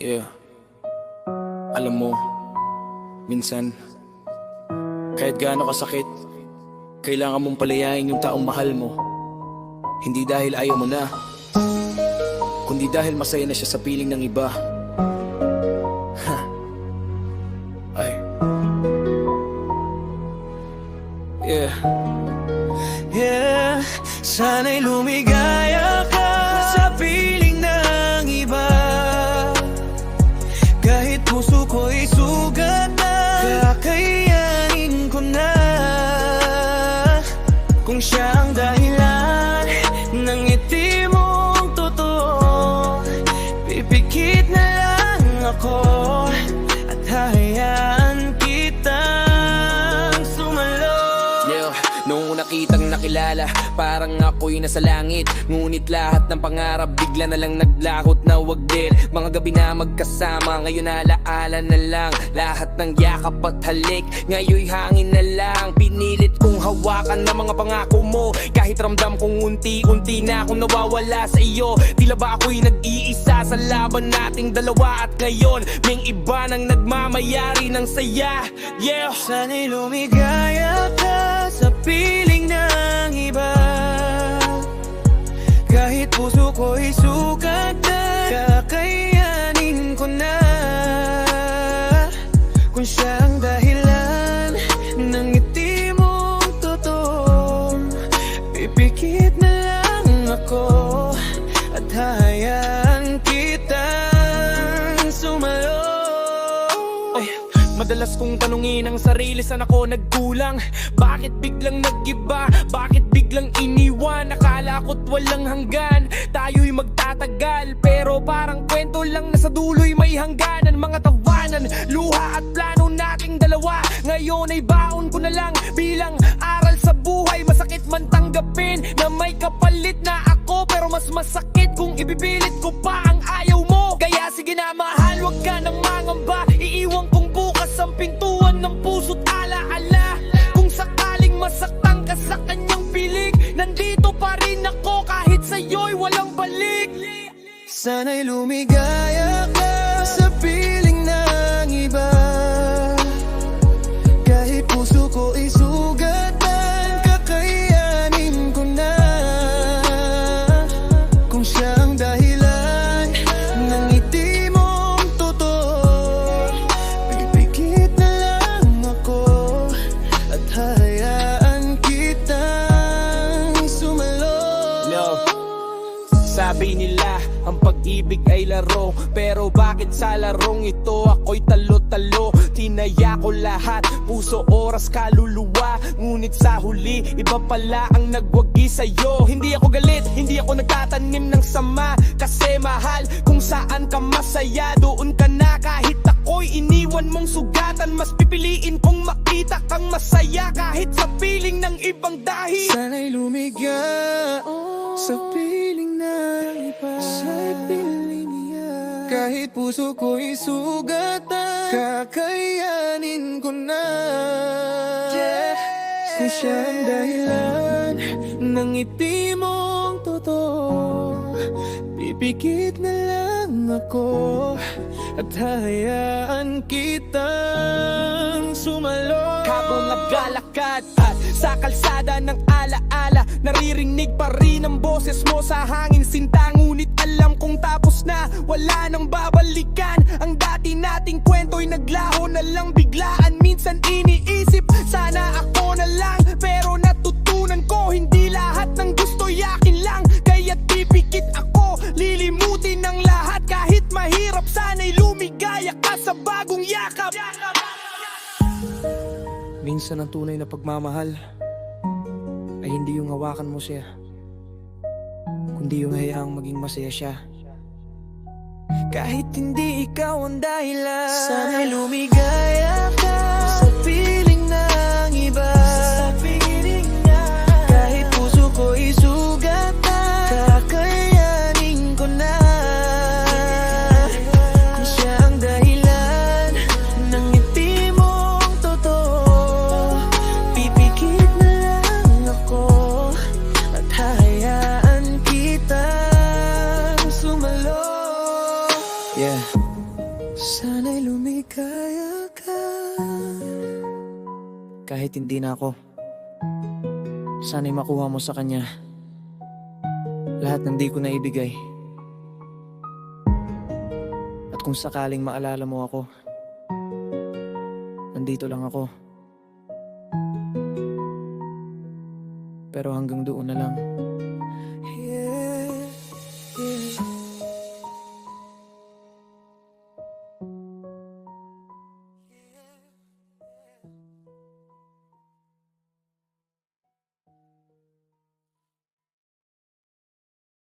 Yeah. Alam mo, minsan, kahit gaano kasakit, kailangan mong palayain yung taong mahal mo. Hindi dahil ayaw mo na, kundi dahil masaya na siya sa piling ng iba. Ha. Ay. Yeah. Yeah, sana'y lumigaya kitang nakilala. Parang ako'y nasa langit. Ngunit lahat ng pangarap Bigla na lang naglakot na wag din. Mga gabi na magkasama Ngayon alaala na lang. Lahat ng yakap at halik Ngayon'y hangin na lang. Pinilit kong hawakan ng mga pangako mo. Kahit ramdam kong unti-unti na akong nawawala sa iyo. Tila ba ako'y nag-iisa sa laban nating dalawa? At ngayon may iba nang nagmamayari ng saya. Yeah. Sana'y lumigaya ka piling ng iba madalas kong tanungin ang sarili saan ako nagkulang? Bakit biglang nag-iba? Bakit biglang iniwan? Akala ko't walang hanggan. Tayo'y magtatagal Pero parang kwento lang na sa dulo'y may hangganan. Mga tawanan, luha at plano nating dalawa. Ngayon ay baon ko na lang bilang aral sa buhay. Masakit man tanggapin na may kapalit na ako Pero mas masakit kung ibipilit ko pa ang ayaw mo ang pintuan ng puso't alaala. Kung sakaling masaktan ka sa kanyang pilik Nandito pa rin ako kahit sa'yo'y walang balik. Sana'y lumigaya ka sa piling bakit sa larong ito? Ako'y talo-talo. Tinaya ko lahat, puso, oras, kaluluwa. Ngunit sa huli, iba pala ang nagwagi sa'yo. Hindi ako galit, hindi ako nagtatanim ng sama. Kasi mahal, kung saan ka masaya. Doon ka na kahit ako'y iniwan mong sugatan. Mas pipiliin kong makita kang masaya Kahit sa piling ng ibang dahil. Sana'y lumiga sa piling Kahit puso ko'y sugatan Kakayanin ko na. Kung siya ang dahilan ng ngiti mong totoo Pipikit na lang ako At hayaan kitang sumalo. Habang naglalakad at sa kalsada ng alaala Naririnig pa rin ang boses mo sa hangin sinta wala nang babalikan. Ang dati nating kwento'y naglaho na lang biglaan. Minsan iniisip, sana ako na lang. Pero natutunan ko, hindi lahat ng gusto yakin lang. Kaya pipikit ako, lilimutin ang lahat. Kahit mahirap, sana'y lumigaya ka sa bagong yakap. Minsan ang tunay na pagmamahal ay hindi yung hawakan mo siya, kundi yung hayaang maging masaya siya. Kahit hindi ikaw ang dahilan. Sana'y lumigaya ka Sa piling Yeah Sana'y lumigaya ka Kahit hindi na ako. Sana'y makuha mo sa kanya. Lahat ng di ko naibigay. At kung sakaling maalala mo ako, nandito lang ako. Pero hanggang doon na lang.